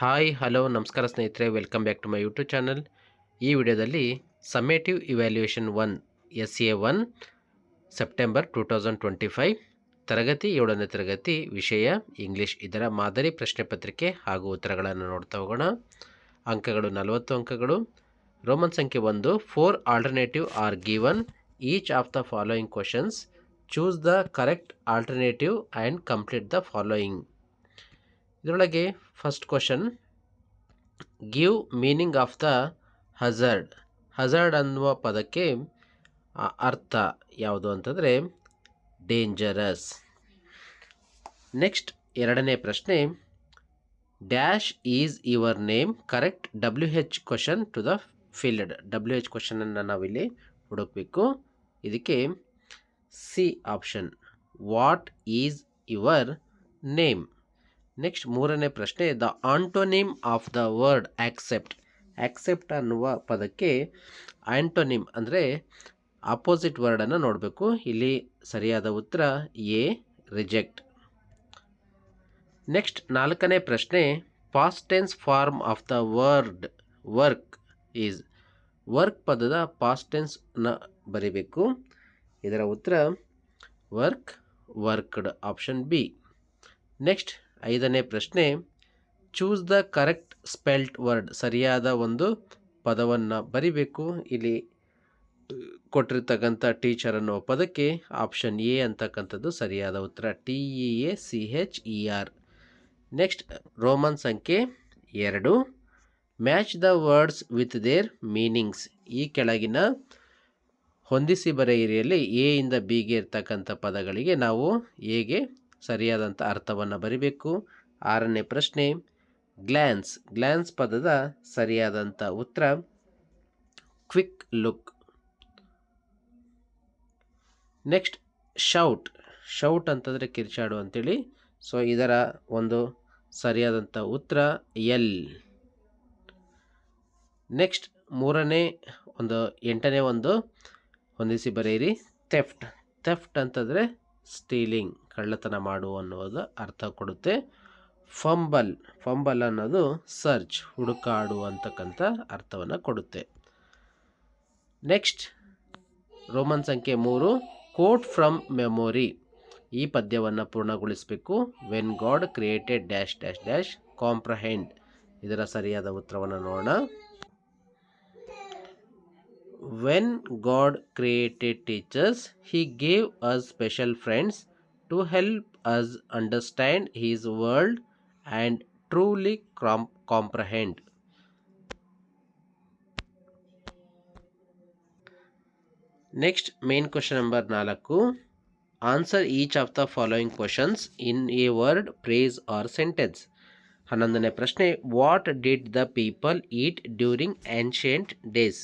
Hi, hello, ನಮಸ್ಕಾರ ಸ್ನೇಹಿತರೆ, welcome back to my YouTube channel. ಈ ವಿಡಿಯೋದಲ್ಲಿ summative evaluation one S A one, September two thousand twenty five, ತರಗತಿ ಏಳನೇ ತರಗತಿ ವಿಷಯ, ಇಂಗ್ಲೀಷ್ ಇದರ ಮಾದರಿ ಪ್ರಶ್ನೆ ಪತ್ರಿಕೆ ಹಾಗೂ ಉತ್ತರಗಳನ್ನು ನೋಡ್ತಾ ಹೋಗೋಣ. ಅಂಕಗಳು ನಲವತ್ತು ಅಂಕಗಳು. ರೋಮನ್ ಸಂಖ್ಯೆ ಒಂದು, four alternative are given, each of the following questions, choose the correct alternative and complete the following. ಇದರೊಳಗೆ first question give meaning of the hazard hazard ಅನ್ನುವ ಪದಕ್ಕೆ ಅರ್ಥ ಯಾವುದು ಅಂತಂದರೆ ಡೇಂಜರಸ್ ನೆಕ್ಸ್ಟ್ ಎರಡನೇ ಪ್ರಶ್ನೆ dash is your name correct W H question to the field W H ಕ್ವಶನನ್ನು ನಾವಿಲ್ಲಿ ಹುಡುಕಬೇಕು. ಇದಕ್ಕೆ C option what is your name next ಮೂರನೇ ಪ್ರಶ್ನೆ, the antonym of the word accept. Accept ಅನ್ನುವ ಪದಕ್ಕೆ ಆಂಟೋನಿಮ್ ಅಂದರೆ ಆಪೋಸಿಟ್ ವರ್ಡನ್ನು ನೋಡಬೇಕು. ಇಲ್ಲಿ ಸರಿಯಾದ ಉತ್ತರ ಎ, ರಿಜೆಕ್ಟ್. ನೆಕ್ಸ್ಟ್ ನಾಲ್ಕನೇ ಪ್ರಶ್ನೆ past tense form of the word work is work ಪದದ ಪಾಸ್ಟ್ ಟೆನ್ಸ್ನ ಬರಿಬೇಕು. ಇದರ ಉತ್ತರ work worked option B next ಐದನೇ ಪ್ರಶ್ನೆ, choose the correct spelt word ಸರಿಯಾದ ಒಂದು ಪದವನ್ನು ಬರಿಬೇಕು. ಇಲ್ಲಿ ಕೊಟ್ಟಿರ್ತಕ್ಕಂಥ ಟೀಚರ್ ಅನ್ನೋ ಪದಕ್ಕೆ ಆಪ್ಷನ್ ಎ ಅಂತಕ್ಕಂಥದ್ದು ಸರಿಯಾದ ಉತ್ತರ. T E A C H E R next, Roman ಸಂಖ್ಯೆ ಎರಡು. Match the words with their meanings ಈ ಕೆಳಗಿನ ಹೊಂದಿಸಿ ಬರೆಯಿರಿಯಲ್ಲಿ ಎ ಇಂದ ಬಿಗೆ ಇರ್ತಕ್ಕಂಥ ಪದಗಳಿಗೆ ನಾವು ಎಗೆ ಸರಿಯಾದಂಥ ಅರ್ಥವನ್ನು ಬರಿಬೇಕು. ಆರನೇ ಪ್ರಶ್ನೆ ಗ್ಲ್ಯಾನ್ಸ್ ಗ್ಲ್ಯಾನ್ಸ್ ಪದದ ಸರಿಯಾದಂಥ ಉತ್ತರ, quick look. Next, shout. Shout ಅಂತಂದರೆ ಕಿರ್ಚಾಡು ಅಂತೇಳಿ. ಸೊ, ಇದರ ಒಂದು ಸರಿಯಾದಂಥ ಉತ್ತರ, ಎಲ್. ನೆಕ್ಸ್ಟ್, ಮೂರನೇ ಒಂದು, ಎಂಟನೇ ಒಂದು ಹೊಂದಿಸಿ ಬರೆಯಿರಿ. ಥೆಫ್ಟ್. ಥೆಫ್ಟ್ ಅಂತಂದರೆ ಸ್ಟೀಲಿಂಗ್. ಕಳ್ಳತನ ಮಾಡು ಅನ್ನೋದು ಅರ್ಥ ಕೊಡುತ್ತೆ. ಫಂಬಲ್ ಫಂಬಲ್ ಅನ್ನೋದು ಸರ್ಚ್, ಹುಡುಕಾಡು ಅಂತಕ್ಕಂಥ ಅರ್ಥವನ್ನು ಕೊಡುತ್ತೆ. ನೆಕ್ಸ್ಟ್, ರೋಮನ್ ಸಂಖ್ಯೆ ಮೂರು, ಕೋಟ್ ಫ್ರಮ್ ಮೆಮೊರಿ. ಈ ಪದ್ಯವನ್ನು ಪೂರ್ಣಗೊಳಿಸಬೇಕು. When God created dash dash dash, comprehend. ಇದರ ಸರಿಯಾದ ಉತ್ತರವನ್ನು ನೋಡೋಣ. When God created teachers, he gave us special friends to help us understand his world and truly chrome comprehend next main question number ನಾಲ್ಕು answer each of the following questions in a word phrase or sentence ಹನ್ನೊಂದನೇ ಪ್ರಶ್ನೆ what did the people eat during ancient days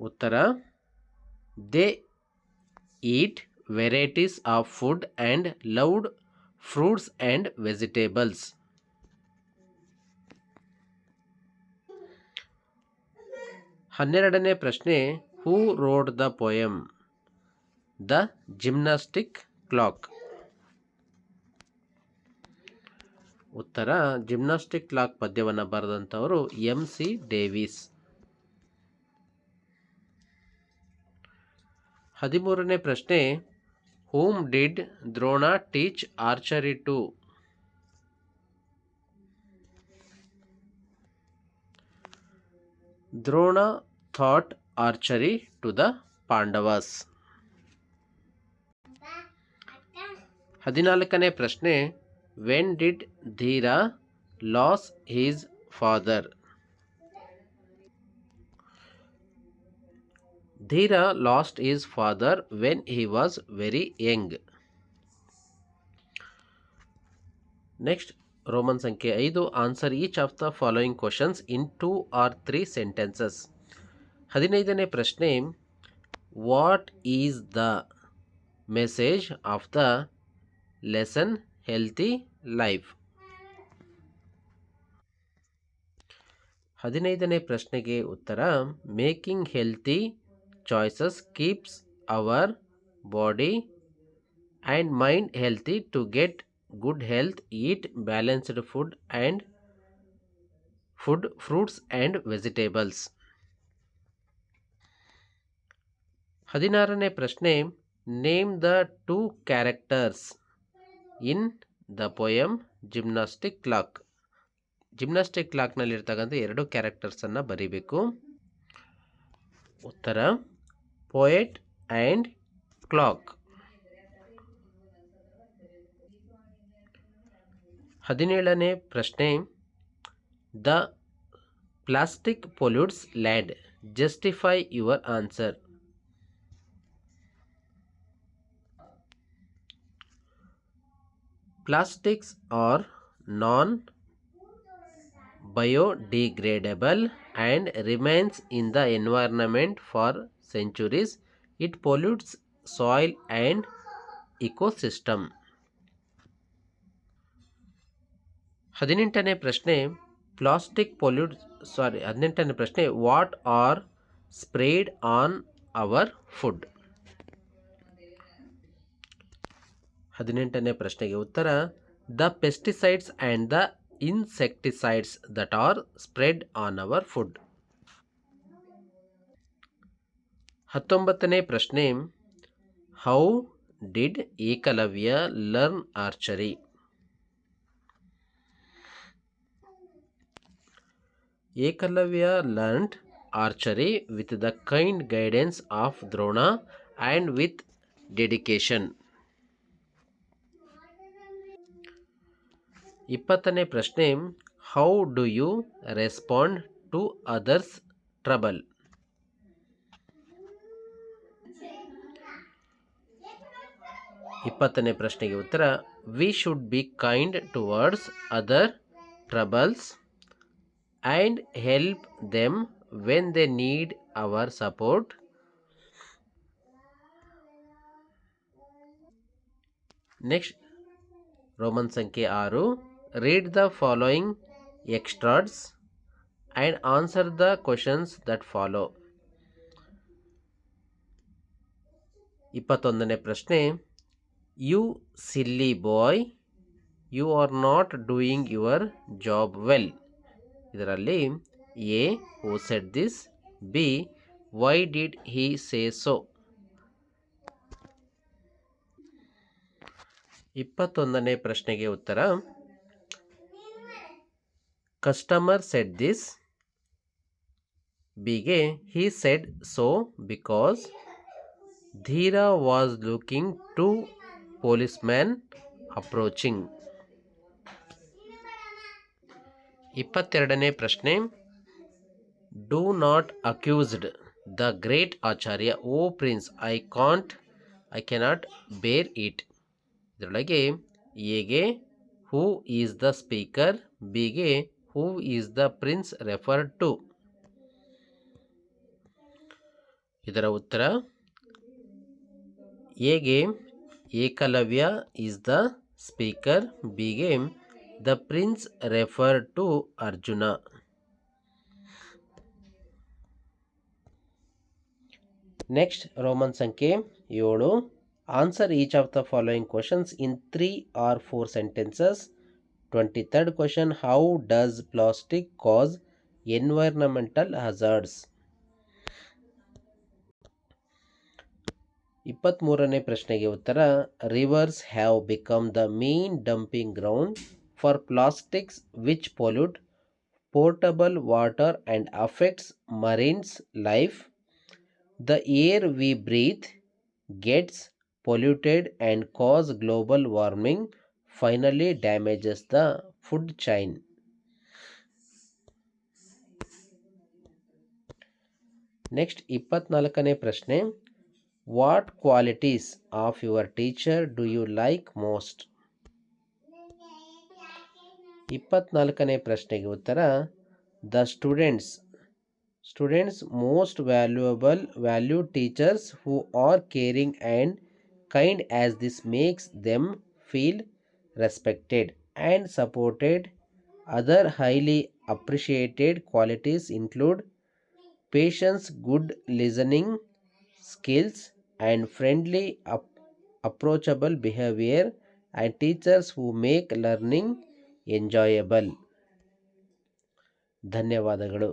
ಉತ್ತರ they heat varieties of food and loud fruits and vegetables ಹನ್ನೆರಡನೇ ಪ್ರಶ್ನೆ who wrote the poem the gymnastic clock ಉತ್ತರ gymnastic clock ಪದ್ಯವನ್ನು ಬರೆದಂಥವರು M C Davis ಹದಿಮೂರನೇ ಪ್ರಶ್ನೆ whom did Drona teach archery to Drona taught archery to the Pandavas ಹದಿನಾಲ್ಕನೇ ಪ್ರಶ್ನೆ when did Dheera lose his father Dheera lost his father when he was very young. Next Roman ಸಂಖ್ಯೆ ಐದು answer each of the following questions in two or three sentences ಹದಿನೈದನೇ ಪ್ರಶ್ನೆ what is the message of the lesson healthy life ಹದಿನೈದನೇ ಪ್ರಶ್ನೆಗೆ ಉತ್ತರ making healthy choices keeps our body and mind healthy to get good health eat balanced food and food fruits and vegetables ಹದಿನಾರನೇ ಪ್ರಶ್ನೆ name the two characters in the poem gymnastic clock gymnastic ಕ್ಲಾಕ್ನಲ್ಲಿರ್ತಕ್ಕಂಥ ಎರಡು ಕ್ಯಾರೆಕ್ಟರ್ಸನ್ನು ಬರೀಬೇಕು ಉತ್ತರ poet and clock ಹದಿನೇಳನೇ ಪ್ರಶ್ನೆ the plastic pollutes land justify your answer plastics are non biodegradable and remains in the environment for centuries, it pollutes soil and ecosystem. ಹದಿನೆಂಟನೇ ಪ್ರಶ್ನೆ plastic pollute sorry ಹದಿನೆಂಟನೇ ಪ್ರಶ್ನೆ what are spread on our food ಹದಿನೆಂಟನೇ ಪ್ರಶ್ನೆಗೆ ಉತ್ತರ the pesticides and the insecticides that are spread on our food ಹತ್ತೊಂಬತ್ತನೇ ಪ್ರಶ್ನೆ how did Ekalavya learn archery Ekalavya learned archery with the kind guidance of Drona and with dedication ಇಪ್ಪತ್ತನೇ ಪ್ರಶ್ನೆ how do you respond to others trouble ಇಪ್ಪತ್ತನೇ ಪ್ರಶ್ನೆಗೆ ಉತ್ತರ we should be kind towards other troubles and help them when they need our support next Roman ಸಂಖ್ಯೆ ಆರು read the following extracts and answer the questions that follow ಇಪ್ಪತ್ತೊಂದನೇ ಪ್ರಶ್ನೆ you silly boy you are not doing your job well ಇದರಲ್ಲಿ A who said this B why did he say so ಇಪ್ಪತ್ತೊಂದನೇ ಪ್ರಶ್ನೆಗೆ ಉತ್ತರ customer set this ಬಿಗೆ he said so because Dheera was looking to police man approaching. ಇಪ್ಪತ್ತೆರಡನೇ ಪ್ರಶ್ನೆ. Do not accused the great Acharya, O prince, I can't, I cannot bear it. ಇದರೊಳಗೆ, ಎಗೆ, who is the speaker, ಬಿಗೆ, who is the prince refer to. ಇದರ ಉತ್ತರ, ಎಗೆ Ekalavya is the speaker ಬಿಗೆ the prince refer to Arjuna. Next Roman ಸಂಖ್ಯೆ ಏಳು. Answer each of the following questions in three or four sentences twenty third question how does plastic cause environmental hazards ಇಪ್ಪತ್ತ್ಮೂರನೇ ಪ್ರಶ್ನೆಗೆ ಉತ್ತರ rivers have become the main dumping ground for plastics which pollute portable water and affects marines life the air we breathe gets polluted and cause global warming finally damages the food chain next ಇಪ್ಪತ್ನಾಲ್ಕನೇ ಪ್ರಶ್ನೆ. What qualities of your teacher do you like most ಇಪ್ಪತ್ನಾಲ್ಕನೇ ಪ್ರಶ್ನೆಗೆ ಉತ್ತರ the students students most valuable value teachers who are caring and kind as this makes them feel respected and supported. Other highly appreciated qualities include patience, good listening skills, and friendly, up- approachable behavior and teachers who make learning enjoyable ಧನ್ಯವಾದಗಳು